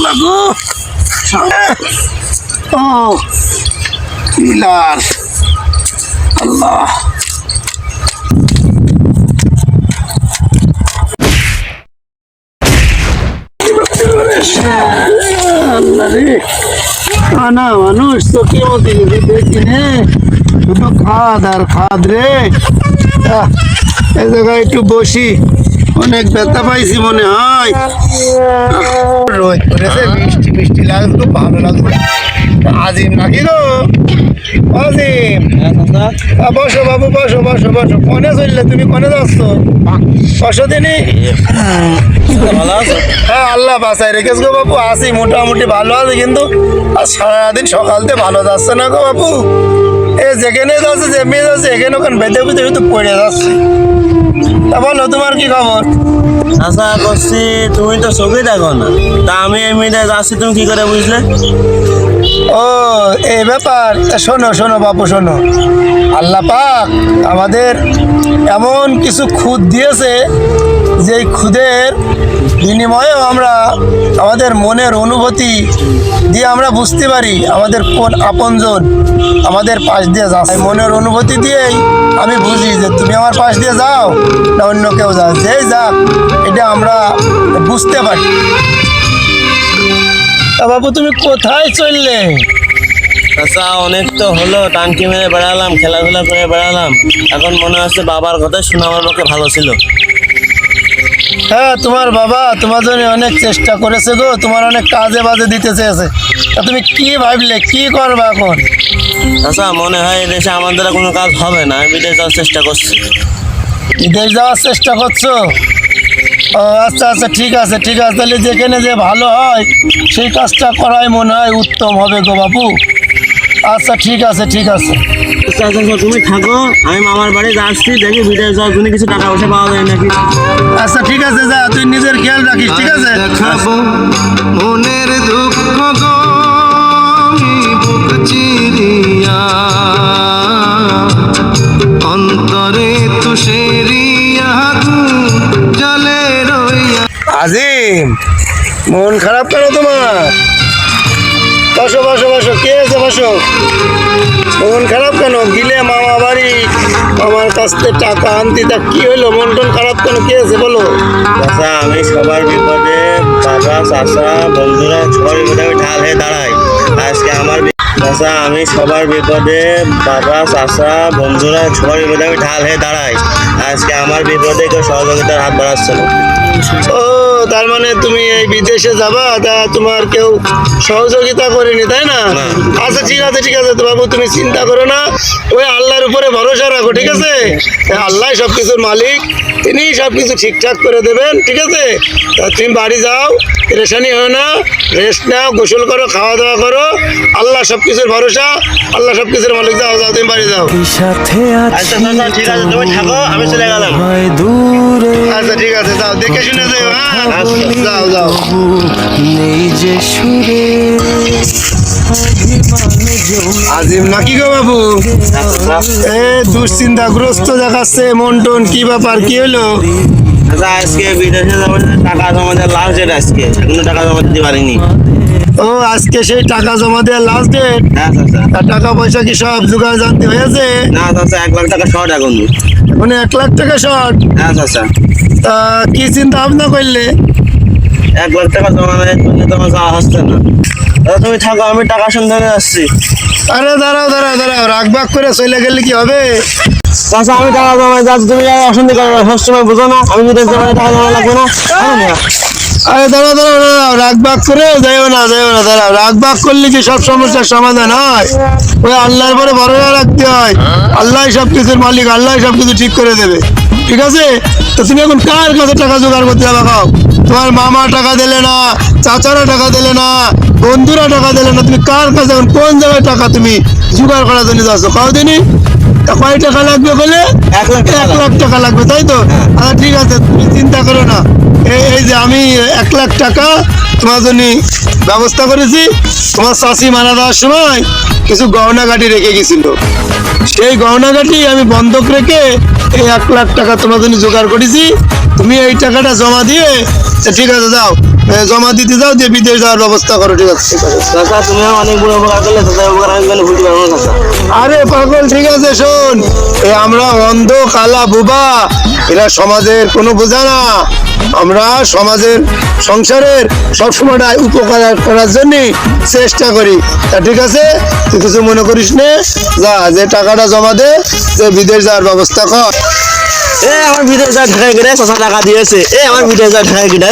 আল্লাহ ও pillar আল্লাহ। আল্লাহ কানা মানুষ তো কেউ দিকে দেখি নে শুধু খাদ আর খাদ রে। এই জায়গায় একটু বসি। অনেক ব্যথা পাইছি মনে হয়। রোদ করেছে বৃষ্টি বৃষ্টি লাগবে খুব ভালো লাগবে আজিম নাকি গো? আজিম। বসো বাবু বসো বসো বসো। কনে চললে? তুমি কনে যাচ্ছ? বসো দিনই হ্যাঁ আল্লাহ বাসায় রেখেছ গো আসি মোটামুটি ভালো আছে কিন্তু আর সারাদিন সকালতে ভালো যাচ্ছে না গো বাপু এ যেখানে যাচ্ছে যে মেয়ে যাচ্ছে এখানে ওখানে বেঁধে বেঁধে শুধু পড়ে যাচ্ছে। বলো তোমার কি খবর? আশা করছি তুমি তো ছবি দেখো না। তা আমি এমনিতে যাচ্ছি তুমি কি করে বুঝলে? ও এই ব্যাপার। শোনো শোনো বাপু শোনো। আল্লাহ পাক আমাদের এমন কিছু খুদ দিয়েছে যে ক্ষুদের বিনিময়েও আমরা আমাদের মনের অনুভূতি দিয়ে আমরা বুঝতে পারি আমাদের কোন আপনজন আমাদের পাশ দিয়ে যাচ্ছে। মনের অনুভূতি দিয়েই আমি বুঝি যে তুমি আমার পাশ দিয়ে যাও না অন্য কেউ যাও যেই যাক, এটা আমরা বুঝতে পারি। বাবু, তুমি কোথায় চললে? আচ্ছা অনেক তো হলো টানকি মেরে বেড়ালাম, খেলাধুলা করে বেড়ালাম। এখন মনে হচ্ছে বাবার কথা শোনা আমার পক্ষে ভালো ছিল। হ্যাঁ তোমার বাবা তোমার জন্য অনেক চেষ্টা করেছে গো তোমার অনেক কাজে বাজে দিতে চেয়েছে। তা তুমি কি ভাবলে কি করবে এখন? আচ্ছা মনে হয় দেশে আমার দ্বারা কোনো কাজ হবে না আমি বিদেশ যাওয়ার চেষ্টা করছি। বিদেশ যাওয়ার চেষ্টা করছ? ও আচ্ছা আচ্ছা ঠিক আছে ঠিক আছে তাহলে যেখানে যে ভালো হয় সেই কাজটা করাই মনে হয় উত্তম হবে গো বাবু আচ্ছা ঠিক আছে ঠিক আছে। তুমি থাকো। আমি মামার বাড়ি যাচ্ছি দেখি বিদেশ যাওয়ার জন্য কিছু টাকা পয়সা পাওয়া যায় নাকি। আচ্ছা ঠিক আছে যা তুই নিজের খেয়াল রাখিস ঠিক আছে? মনের দুঃখ গো বুক চিরিয়া। অন্তরে তুষেরিয়া জলে রইয়া। আজিম মন খারাপ কেন তোমার? বসো বসো বসো। কে আছে বসো? মন খারাপ কেন? গিলে মামা বাড়ি। মামার কাছ থেকে টাকা আনতি তা কি হইল? মন টন খারাপ কেন? কে আছে বলো? আচ্ছা আমি সবার বিপদে বাবা চাচা বন্ধুরা সবার বিপদে আমি ঢাল হয়ে দাঁড়াই। আজকে আমার আচ্ছা আমি সবার বিপদে বাবা চাচা বন্ধুরা সবার বিপদে আমি ঢাল হয়ে দাঁড়াই। আজকে আমার বিপদে কেউ সহযোগিতার হাত বাড়াচ্ছে না। ও তার মানে তুমি এই বিদেশে যাবা তা তোমার কেউ সহযোগিতা করেনি তাই না। আচ্ছা ঠিক আছে ঠিক আছে বাবু তুমি চিন্তা করো না। ওই আল্লাহর উপরে ভরসা রাখো ঠিক আছে? আল্লাহ সব কিছুর মালিক তিনি সবকিছু ঠিকঠাক করে দেবেন ঠিক আছে? তা তুমি বাড়ি যাও রেশানি হয় না রেস্ট নাও গোসল করো খাওয়া দাওয়া করো আল্লাহ সব কিছুর ভরসা আল্লাহ সব কিছুর মালিক যাও যাও তুমি বাড়ি যাও। আচ্ছা ঠিক আছে তুমি থাকো আমি চলে গেলাম। আচ্ছা ঠিক আছে যাও দেখে শুনে যাও হ্যাঁ যাও যাও। নেই যে সুরে। আজিম নাকি গো বাবু? এ দুশ্চিন্তাগ্রস্ত দেখাচ্ছে মন টন কি ব্যাপার কি হলো আচ্ছা আজকে বিদেশে যাব টাকা জমা দেওয়ার লাস্ট ডেট আজকে। এখনও টাকা জমা দিতে পারিনি। ও আজকে সেই টাকা জমা দেওয়ার লাস্ট ডেট হ্যাঁ চাচা টাকা পয়সা কি সব জোগাড় জানতে হয়েছে? না চাচা এক লাখ টাকা শর্ট এখন। মানে এক লাখ টাকা শর্ট হ্যাঁ চাচা তা কি চিন্তা ভাবনা করলে? এক লাখ টাকা জমা নেই করলে তো আমার যাওয়া হচ্ছে না। তুমি থাকো আমি টাকা সন্ধানে আসছি। আরে দাঁড়াও দাঁড়াও দাঁড়াও রাগ বাগ করে চলে গেলে কি হবে? আমি টাকা যাচ্ছি তুমি অশান্তি করো সবসময় না, আমি টাকা জমা লাগবে না। হ্যাঁ আরে, দাঁড়াও দাঁড়াও রাগ বাগ করে যাইও না যাইও না করলে কি সব সমস্যার সমাধান হয়? ওই আল্লাহর পরে ভরসা রাখতে হয়। আল্লাহ সব কিছুর মালিক, আল্লাহ সব কিছু ঠিক করে দেবে। ঠিক আছে? তো তুমি এখন কার কাছে টাকা জোগাড় করতে যাবে খাও তোমার মামা টাকা দিলে না, চাচারা টাকা দিলে না, বন্ধুরা টাকা দিলে না, তুমি কার কাছে এখন কোন জায়গায় টাকা তুমি জোগাড় করার জন্য যাচ্ছ? কাউ দিনই কয় টাকা লাগবে বলে? এক লাখ টাকা এক লাখ টাকা লাগবে তাই তো? আচ্ছা ঠিক আছে তুমি চিন্তা করো না। এই যে আমি এক লাখ টাকা তোমার জন্য ব্যবস্থা করেছি। তোমার চাষি মারা দেওয়ার সময় কিছু গহনা গাটি রেখে গেছিল। সেই গহনা গাটি আমি বন্ধক রেখে এই এক লাখ টাকা তোমার জন্য জোগাড় করেছি। তুমি এই টাকাটা জমা দিয়ে ঠিক আছে যাও। জমা দিতে যাও দিয়ে বিদেশ যাওয়ার ব্যবস্থা করো ঠিক আছে? ঠিক তুমি অনেক বড় উপকার করলে উপকার আমি কেন ভুলতে পারব না আরে পাগল ঠিক আছে শোন। এ আমরা অন্ধ কালা বুবা। এরা সমাজের কোনো বোঝা না। আমরা সমাজের সংসারের সবসময় উপকার করার জন্য চেষ্টা করি। তা ঠিক আছে? তুই কিছু মনে করিস নে। যা যে টাকাটা জমা দে যে বিদেশ যাওয়ার ব্যবস্থা কর। এ আমার ভিতরে যা ঢাকায় গেলে টাকা দিয়েছে। এ আমার ভিতরে যা ঢাকায় গেলে